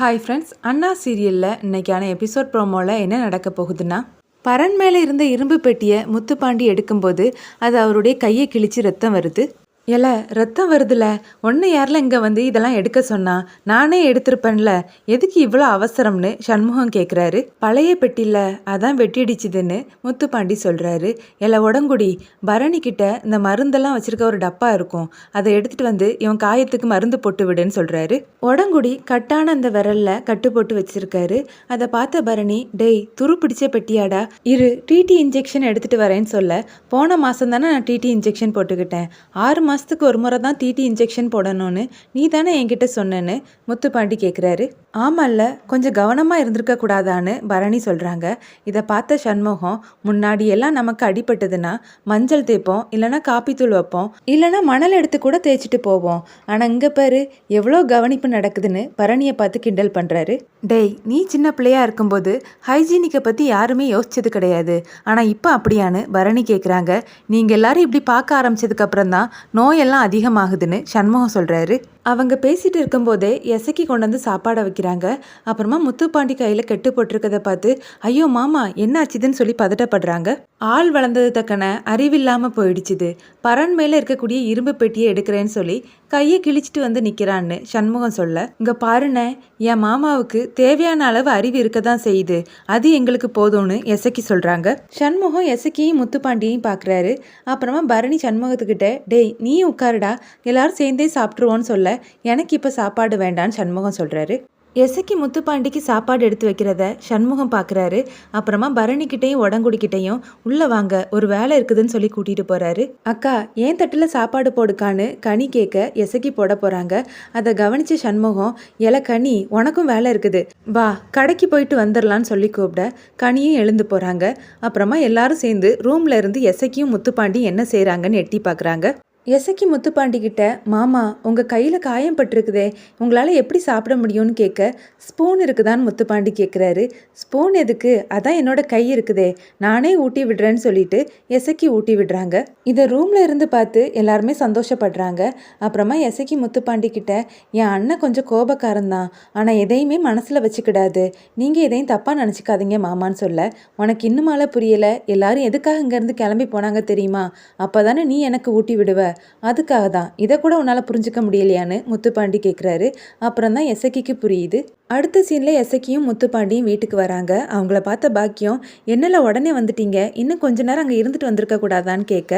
Hi friends அண்ணா சீரியலில் இன்னைக்கான episode ப்ரோமோவில் என்ன நடக்க போகுதுன்னா பரன் மேலே இருந்த இரும்பு பெட்டியை முத்துப்பாண்டி எடுக்கும்போது அது அவருடைய கையை கிழிச்சு ரத்தம் வருது. எல ரத்தம் வருதுல. ஒன்று யாரில் இங்கே வந்து இதெல்லாம் எடுக்க சொன்னா நானே எடுத்திருப்பேன்ல. எதுக்கு இவ்வளோ அவசரம்னு சண்முகம் கேட்குறாரு பழைய பெட்டியில் அதான் வெட்டிடிச்சுதுன்னு முத்துப்பாண்டி சொல்கிறாரு எல உடங்குடி பரணி கிட்ட இந்த மருந்தெல்லாம் வச்சுருக்க ஒரு டப்பா இருக்கும். அதை எடுத்துட்டு வந்து இவன் காயத்துக்கு மருந்து போட்டு விடுன்னு சொல்கிறாரு உடங்குடி கட்டான அந்த விரலில் கட்டு போட்டு வச்சிருக்காரு. அதை பார்த்த பரணி டேய் துரு பிடிச்ச பெட்டியாடா. இரு டிடி இன்ஜெக்ஷன் எடுத்துகிட்டு வரேன்னு சொல்ல. போன மாதம் தானே நான் டிடி இன்ஜெக்ஷன் போட்டுக்கிட்டேன். ஆறு மாதத்துக்கு ஒரு முறை தான் டிடி இன்ஜெக்ஷன் போடணும்னு நீ தானே என்கிட்ட சொன்னேன்னு முத்துப்பாண்டி கேட்குறாரு ஆமால்ல கொஞ்சம் கவனமாக இருந்திருக்க கூடாதான்னு பரணி சொல்கிறாங்க இதை பார்த்த சண்முகம் முன்னாடி எல்லாம் நமக்கு அடிபட்டதுன்னா மஞ்சள் தேய்ப்போம் இல்லைன்னா காப்பித்தூள் வைப்போம் இல்லைன்னா மணல் எடுத்து கூட தேய்ச்சிட்டு போவோம். ஆனால் இங்கே பாரு எவ்வளோ கவனிப்பு நடக்குதுன்னு பரணியை பார்த்து கிண்டல் பண்ணுறாரு டேய் நீ சின்ன பிள்ளையா இருக்கும்போது ஹைஜீனிக்கை பற்றி யாருமே யோசிச்சது கிடையாது. ஆனால் இப்போ அப்படியான்னு பரணி கேட்குறாங்க நீங்கள் எல்லாரும் இப்படி பார்க்க ஆரம்பிச்சதுக்கப்புறம் தான் நோயெல்லாம் அதிகமாகுதுன்னு சண்முகம் சொல்கிறாரு அவங்க பேசிட்டு இருக்கும்போதே எசக்கி கொண்டு வந்து சாப்பாடை வைக்கிறாங்க. அப்புறமா முத்துப்பாண்டி கையில் கெட்டு போட்டிருக்கத பார்த்து ஐயோ மாமா என்ன ஆச்சுதுன்னு சொல்லி பதட்டப்படுறாங்க. ஆள் வளர்ந்தது தக்கன அறிவில்லாமல் போயிடுச்சுது. பரன் மேலே இருக்கக்கூடிய இரும்பு பெட்டியை எடுக்கிறேன்னு சொல்லி கையை கிழிச்சிட்டு வந்து நிற்கிறான்னு சண்முகம் சொல்ல. இங்கே பாருண்ணே என் மாமாவுக்கு தேவையான அளவு அறிவு இருக்க தான் செய்யுது. அது எங்களுக்கு போதும்னு எசக்கி சொல்கிறாங்க சண்முகம் எசக்கியும் முத்துப்பாண்டியையும் பார்க்குறாரு அப்புறமா பரணி சண்முகத்துக்கிட்ட டேய் நீ உட்காருடா. எல்லாரும் சேர்ந்தே சாப்பிட்ருவோன்னு சொல்ல. எனக்கு இப்போ சாப்பாடு வேண்டான்னு சண்முகம் சொல்கிறாரு எசக்கி முத்துப்பாண்டிக்கு சாப்பாடு எடுத்து வைக்கிறத சண்முகம் பார்க்குறாரு அப்புறமா பரணிக்கிட்டையும் உடங்குடிக்கிட்டையும் உள்ளே வாங்க ஒரு வேலை இருக்குதுன்னு சொல்லி கூட்டிகிட்டு போகிறாரு அக்கா ஏன் தட்டில் சாப்பாடு போடுக்கான்னு கனி கேட்க எசக்கி போட போகிறாங்க அதை கவனிச்ச சண்முகம் எல கனி உனக்கும் வேலை இருக்குது. வா கடைக்கு போயிட்டு வந்துடலான்னு சொல்லி கூப்பிட கனியும் எழுந்து போகிறாங்க அப்புறமா எல்லாரும் சேர்ந்து ரூம்ல இருந்து எசக்கியும் முத்துப்பாண்டி என்ன செய்கிறாங்கன்னு எட்டி பார்க்குறாங்க எசக்கி முத்துப்பாண்டிக்கிட்ட மாமா உங்கள் கையில் காயம் பட்டிருக்குதே உங்களால் எப்படி சாப்பிட முடியும்னு கேட்க ஸ்பூன் இருக்குதான்னு முத்துப்பாண்டி கேட்குறாரு ஸ்பூன் எதுக்கு? அதான் என்னோட கை இருக்குதே நானே ஊட்டி விடுறேன்னு சொல்லிட்டு எசக்கி ஊட்டி விடுறாங்க. இதை ரூமில் இருந்து பார்த்து எல்லாருமே சந்தோஷப்படுறாங்க. அப்புறமா எசக்கி முத்துப்பாண்டிக்கிட்ட என் அண்ணன் கொஞ்சம் கோபக்காரன் தான் ஆனால் எதையுமே மனசில் வச்சுக்கிடாது. நீங்கள் எதையும் தப்பாக நினச்சிக்காதீங்க மாமான்னு சொல்ல. உனக்கு இன்னுமால புரியலை எல்லாரும் எதுக்காக இங்கேருந்து கிளம்பி போனாங்க தெரியுமா? அப்போ தானே நீ எனக்கு ஊட்டி விடுவ. அதுக்காக தான் இதை கூட உன்னால் புரிஞ்சுக்க முடியலையான்னு முத்துப்பாண்டி கேட்குறாரு அப்புறம் தான் எசக்கிக்கு புரியுது. அடுத்த சீனில் எசக்கியும் முத்துப்பாண்டியும் வீட்டுக்கு வராங்க. அவங்கள பார்த்த பாக்கியம் என்னெல்லாம் உடனே வந்துட்டீங்க? இன்னும் கொஞ்ச நேரம் அங்கே இருந்துட்டு வந்திருக்க கூடாதான்னு கேட்க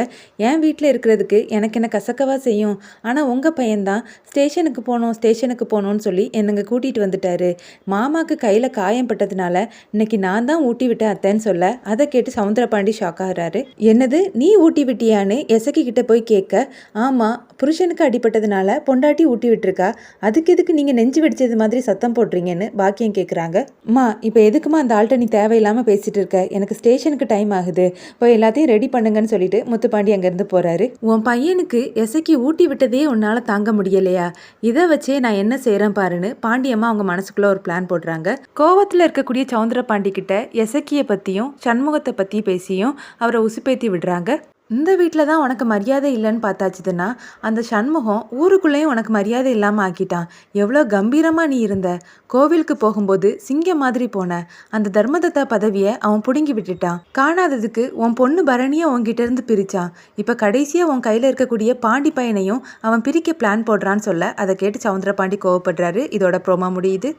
என் வீட்டில் இருக்கிறதுக்கு? எனக்கு என்ன கசக்கவா செய்யும்? ஆனால் உங்கள் பையன்தான். ஸ்டேஷனுக்கு போகணும் ஸ்டேஷனுக்கு போகணும்னு சொல்லி என்னங்க கூட்டிகிட்டு வந்துட்டாரு. மாமாவுக்கு கையில் காயம் பட்டதுனால இன்னைக்கு நான் தான் ஊட்டி விட்டேன் அத்தைன்னு சொல்ல அதை கேட்டு சவுந்தரபாண்டி ஷாக் ஆகிறாரு. என்னது? நீ ஊட்டி விட்டியான்னு? எசக்கி கிட்ட போய் கேட்க ஆமாம் புருஷனுக்கு அடிபட்டதுனால பொண்டாட்டி ஊட்டி விட்டுருக்கா. அதுக்கு எதுக்கு நீங்கள் நெஞ்சு வெடிச்சது மாதிரி சத்தம் போடுறீங்கன்னு பாக்கியம் கேட்குறாங்க அம்மா இப்போ எதுக்குமா அந்த ஆள்கிட்ட நீ தேவையில்லாமல் பேசிட்டு இருக்க எனக்கு ஸ்டேஷனுக்கு டைம் ஆகுது. இப்போ எல்லாத்தையும் ரெடி பண்ணுங்கன்னு சொல்லிட்டு முத்துப்பாண்டி அங்கேருந்து போகிறாரு உன் பையனுக்கு எசைக்கு ஊட்டி விட்டதே உன்னால் தாங்க முடியலையா? இதை வச்சே நான் என்ன செய்கிறேன் பாருன்னு பாண்டியம்மா அவங்க மனசுக்குள்ளே ஒரு பிளான் போடுறாங்க. கோவத்தில் இருக்கக்கூடிய சவுந்தர பாண்டி கிட்ட எசக்கியை பற்றியும் சண்முகத்தை பற்றி பேசியும் அவரை உசுப்பேத்தி விடுறாங்க. இந்த வீட்டில் தான் உனக்கு மரியாதை இல்லைன்னு பார்த்தாச்சுதுன்னா அந்த சண்முகம் ஊருக்குள்ளேயும் உனக்கு மரியாதை இல்லாமல் ஆக்கிட்டான். எவ்வளோ கம்பீரமாக நீ இருந்த. கோவிலுக்கு போகும்போது சிங்கம் மாதிரி போன. அந்த தர்மதத்தா பதவியை அவன் பிடுங்கி விட்டுட்டான். காணாததுக்கு உன் பொண்ணு பரணியை உன்கிட்ட இருந்து பிரித்தான் இப்போ கடைசியாக உன் கையில் இருக்கக்கூடிய பாண்டி பையனையும் அவன் பிரிக்க பிளான் போடுறான்னு சொல்ல அதை கேட்டு சவுந்தர பாண்டி கோவப்படுறாரு. இதோட ப்ரோமா முடியுது.